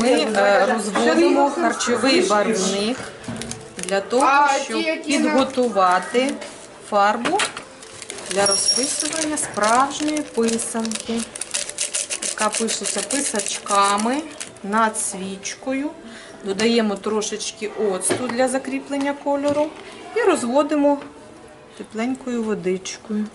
ми е, розводимо харчовий барвник для того, щоб підготувати фарбу для розписування справжньої писанки, яка пишеться писачками над свічкою. Додаємо трошечки оцту для закріплення кольору і розводимо тепленькою водичкою.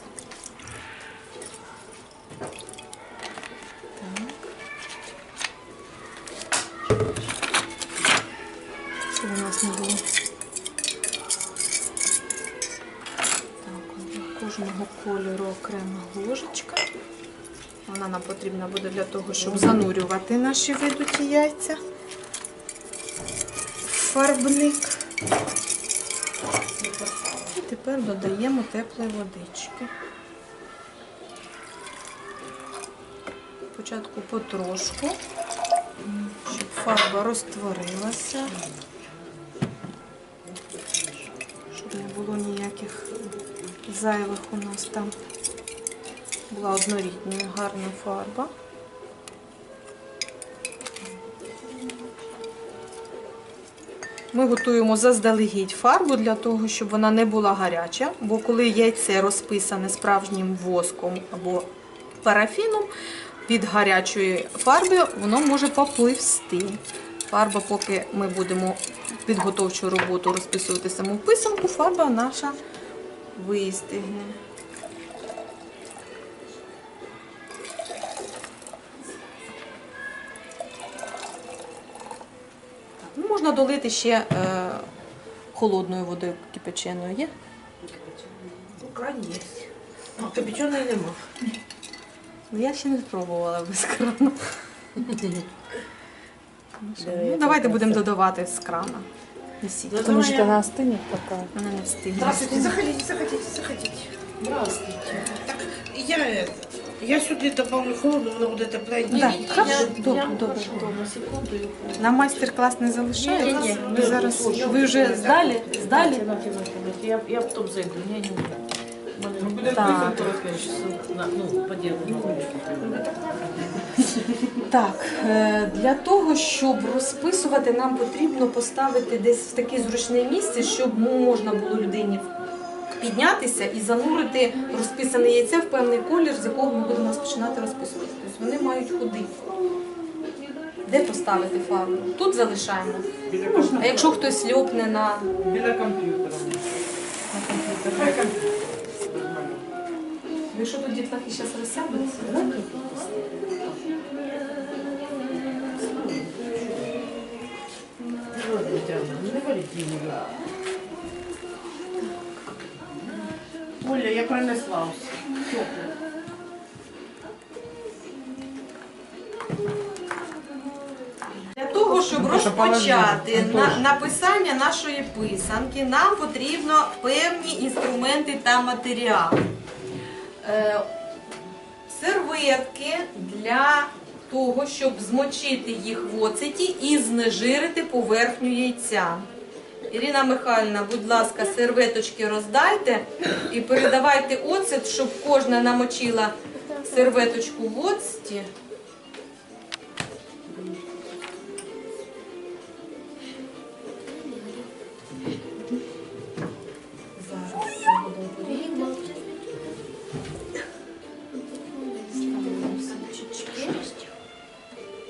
Кожного кольору окрема ложечка. Вона нам потрібна буде для того, щоб занурювати наші видуті яйця. Фарбник. І тепер додаємо теплої водички. Спочатку потрошку, щоб фарба розтворилася. Щоб не було ніяких зайвих у нас там. Була однорідною гарна фарба. Ми готуємо заздалегідь фарбу для того, щоб вона не була гаряча, бо коли яйце розписане справжнім воском або парафіном від гарячої фарби, воно може попливсти. Фарба, поки ми будемо підготовчу роботу розписувати саму писанку, фарба наша вистигне. Ну, можна долити ще е, холодною водою кипяченою. Є? Кран є. А кипяченої нема. Ну, я ще не спробувала без крану. Ну, давайте будемо додавати з крана. Несіть. Потому что она остынет пока. Вона не встигне. Здравствуйте, заходите, заходите, заходите. Здравствуйте. Так, я, это, я сюди добавлю холодно, воно буде тепленьке. Да, хорошо, добре, добре. На майстер-клас не залишаєтесь? Ви зараз ви вже здалі? Здалі? Я, я потом зайду. Я не Так. ну, по делу. Так, е, для того, щоб розписувати, нам потрібно поставити десь в таке зручне місце, щоб можна було людині піднятися і занурити розписане яйце в певний колір, з якого ми будемо розпочинати розписувати. Тобто вони мають ходити. Де поставити фарбу? Тут залишаємо. А якщо хтось льопне на, Біля комп'ютера. на комп'ютер? Якщо тут дітлахи зараз розсядуться, Оля, я принесла все. Для того, щоб розпочати на, написання нашої писанки, нам потрібно певні інструменти та матеріали. Е, серветки для того, щоб змочити їх в оцеті і знежирити поверхню яйця. Ірина Михайлівна, будь ласка, серветочки роздайте і передавайте оцет, щоб кожна намочила серветочку в Ставимо.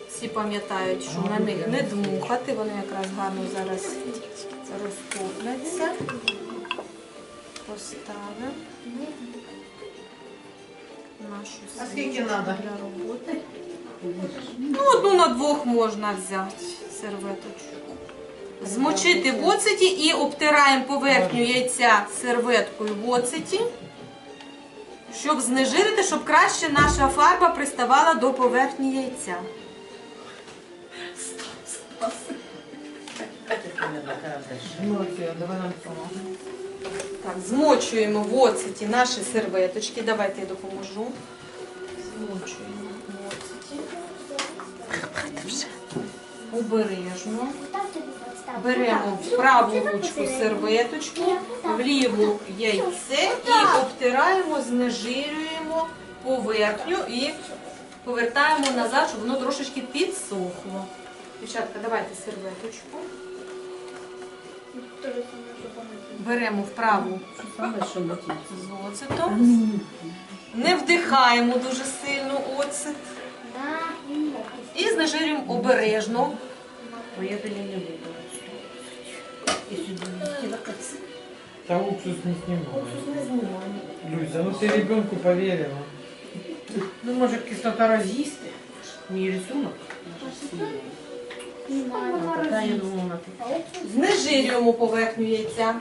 Всі пам'ятають, що на них не дмухати, вони якраз гарно зараз розтопляться. Поставимо нашу А скільки надо? для роботи. Ну, одну на двох можна взяти серветочку. Змочити в оцеті і обтираємо поверхню яйця серветкою в оцеті, щоб знежирити, щоб краще наша фарба приставала до поверхні яйця. Молодці, давай нам сама. Так, змочуємо в оцеті наші серветочки. Давайте я допоможу. Змочуємо в оцеті. Обережно. Беремо в праву ручку серветочку, в ліву яйце і обтираємо, знежирюємо поверхню і повертаємо назад, щоб воно трошечки підсохло. Дівчатка, давайте серветочку. Беремо вправу з оцетом. Не вдихаємо дуже сильно оцет. І знежирюємо обережно. Но я пили не буду. Лакаться. Уксус не. Уксус. Люся, ну ты ребенку поверила. Ну, може, кислота роз'їсти? Мій рисунок. Думала на поверхню яйця.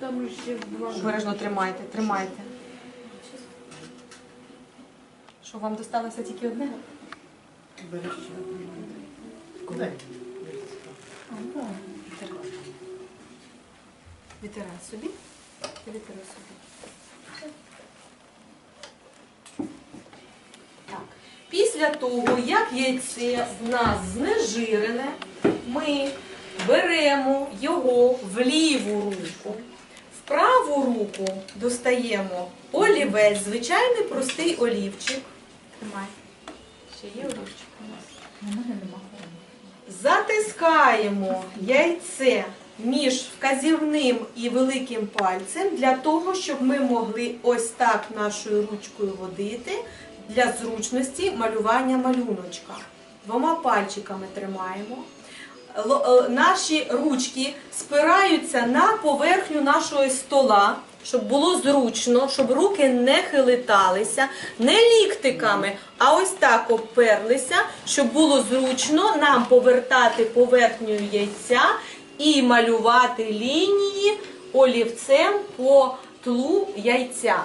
Там ще два. Обережно тримайте, тримайте. Що вам досталося тільки одне? Куди? Витирай собі. І собі. Так. Після того, як яйце в нас знежирене, ми беремо його в ліву руку. В праву руку достаємо олівець, звичайний простий олівчик. Тримай. Ще є олівчик у нас. Затискаємо яйце між вказівним і великим пальцем для того, щоб ми могли ось так нашою ручкою водити для зручності малювання малюночка. Двома пальчиками тримаємо. Е, Наші ручки спираються на поверхню нашого стола, щоб було зручно, щоб руки не хилиталися, не ліктиками, а ось так оперлися, щоб було зручно нам повертати поверхню яйця і малювати лінії олівцем по тлу яйця.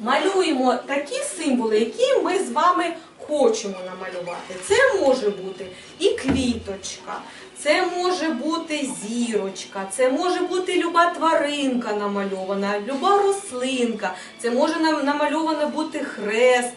Малюємо такі символи, які ми з вами хочемо намалювати. Це може бути і квіточка, це може бути зірочка, це може бути люба тваринка намальована, люба рослинка, це може нам- намальована бути хрест,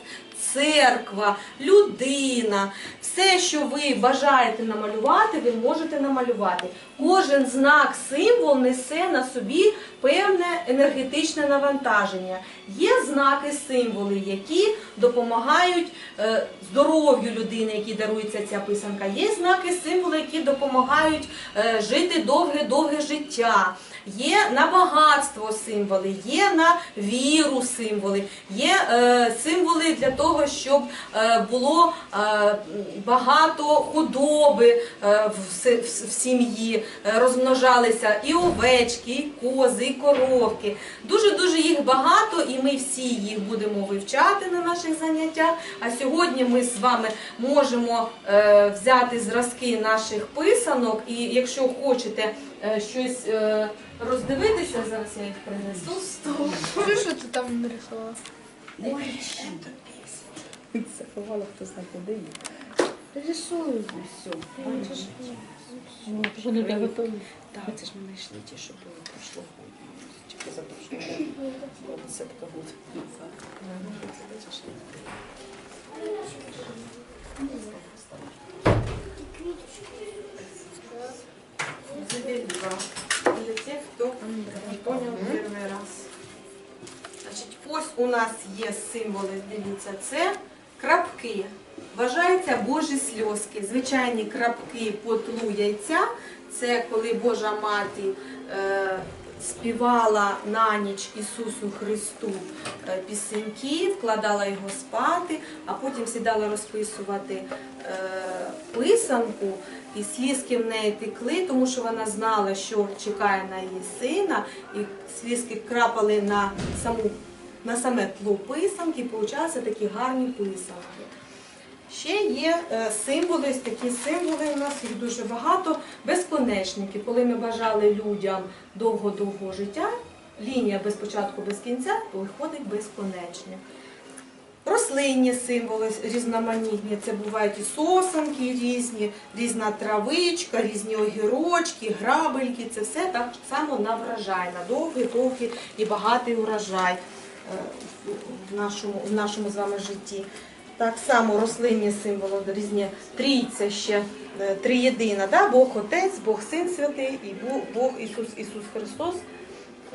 церква, людина. Все, що ви бажаєте намалювати, ви можете намалювати. Кожен знак, символ несе на собі певне енергетичне навантаження. Є знаки, символи, які допомагають е, здоров'ю людини, які дарується ця писанка. Є знаки, символи, які допомагають е, жити довге-довге життя. Є на багатство символи, є на віру символи, є е, символи для того, щоб е, було е, багато худоби е, в, в, в сім'ї, е, розмножалися і овечки, і кози, і коровки. Дуже дуже їх багато, і ми всі їх будемо вивчати на наших заняттях. А сьогодні ми з вами можемо е, взяти зразки наших писанок, і якщо хочете е, щось е, роздивитися, зараз я їх принесу. Скажи, що ти там нарисувала? Заховала, хто знає, куди її. Рисую все. Ну, вони не готові. Так, це ж ми знайшли ті, що було прошлого. Чи позапрошлого. Це така буде. Заберегла. Є символи, дивіться, це крапки. Вважаються Божі сльозки. Звичайні крапки по тлу яйця. Це коли Божа мати е, співала на ніч Ісусу Христу е, пісеньки, вкладала його спати, а потім сідала розписувати е, писанку, і слізки в неї текли, тому що вона знала, що чекає на її сина, і слізки крапали на саму на саме тло писанки, і получалися такі гарні писанки. Ще є е, символи, такі символи у нас їх дуже багато. Безконечники, коли ми бажали людям довго-довго життя, лінія без початку, без кінця, виходить безконечник. Рослинні символи різноманітні, це бувають і сосенки різні, різна травичка, різні огірочки, грабельки. Це все так само на врожай, на довгий-довгий і багатий урожай в нашому, в нашому з вами житті. Так само рослинні символи різні трійця ще е, триєдина, да? Бог Отець, Бог Син Святий і Бог, Бог Ісус Ісус Христос.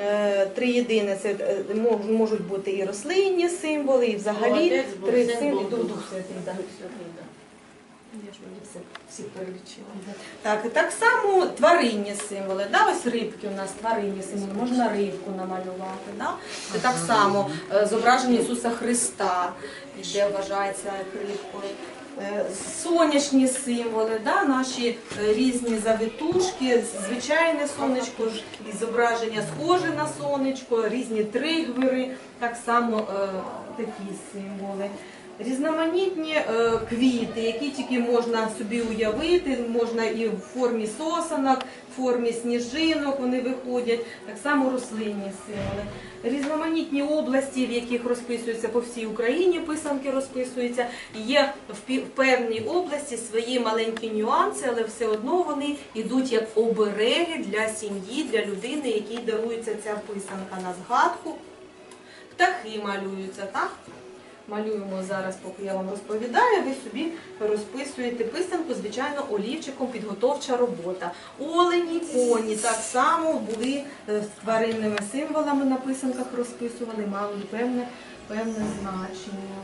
Е, Три єдине це е, можуть бути і рослинні символи, і взагалі Молодець, Отець, три символи. Бог Дух Дух Святий. Дух. Я ж мені все всіх перелічила. Так, і так само тваринні символи. Да? Ось рибки у нас тваринні символи, можна рибку намалювати. Да? Це так само е, зображення Ісуса Христа, де вважається рибкою. Е, Сонячні символи, да? наші е, різні завитушки, звичайне сонечко, і зображення схоже на сонечко, різні тригвери, так само е, такі символи. Різноманітні е, квіти, які тільки можна собі уявити, можна і в формі сосанок, в формі сніжинок вони виходять, так само рослинні символи. Різноманітні області, в яких розписуються по всій Україні, писанки розписуються. Є в певній області свої маленькі нюанси, але все одно вони йдуть як обереги для сім'ї, для людини, якій дарується ця писанка на згадку. Птахи малюються, так? Малюємо зараз, поки я вам розповідаю, ви собі розписуєте писанку, звичайно, олівчиком підготовча робота. Олені, коні так само були е, з тваринними символами на писанках розписували, мали певне, певне значення.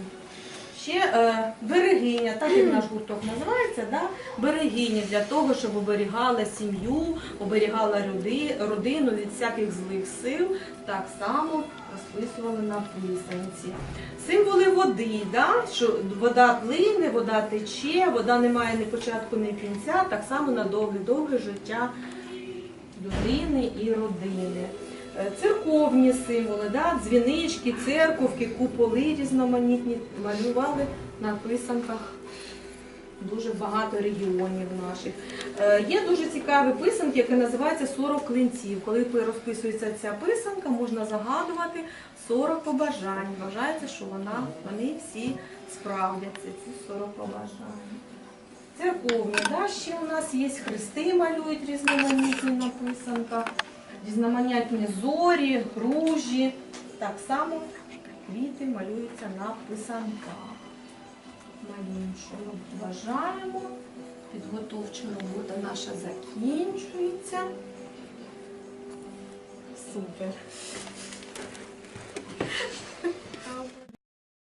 Ще е, берегиня, так як наш гурток називається, да? берегиня для того, щоб оберігала сім'ю, оберігала люди, родину від всяких злих сил, так само розписували на писанці. Символи води, да? що вода плине, вода тече, вода не має ні початку, ні кінця, так само на довге-довге життя людини і родини. Е, Церковні символи, да? дзвінички, церковки, куполи різноманітні малювали на писанках. Дуже багато регіонів наших. Е, Є дуже цікаві писанки, які називаються 40 клинців. Коли розписується ця писанка, можна загадувати 40 побажань. Вважається, що вона, вони всі справдяться, ці 40 побажань. Церковні, да, ще у нас є хрести, малюють різноманітні на писанках, різноманітні зорі, ружі. Так само квіти малюються на писанках. Малюємо, бажаємо. Підготовча робота наша закінчується. Супер.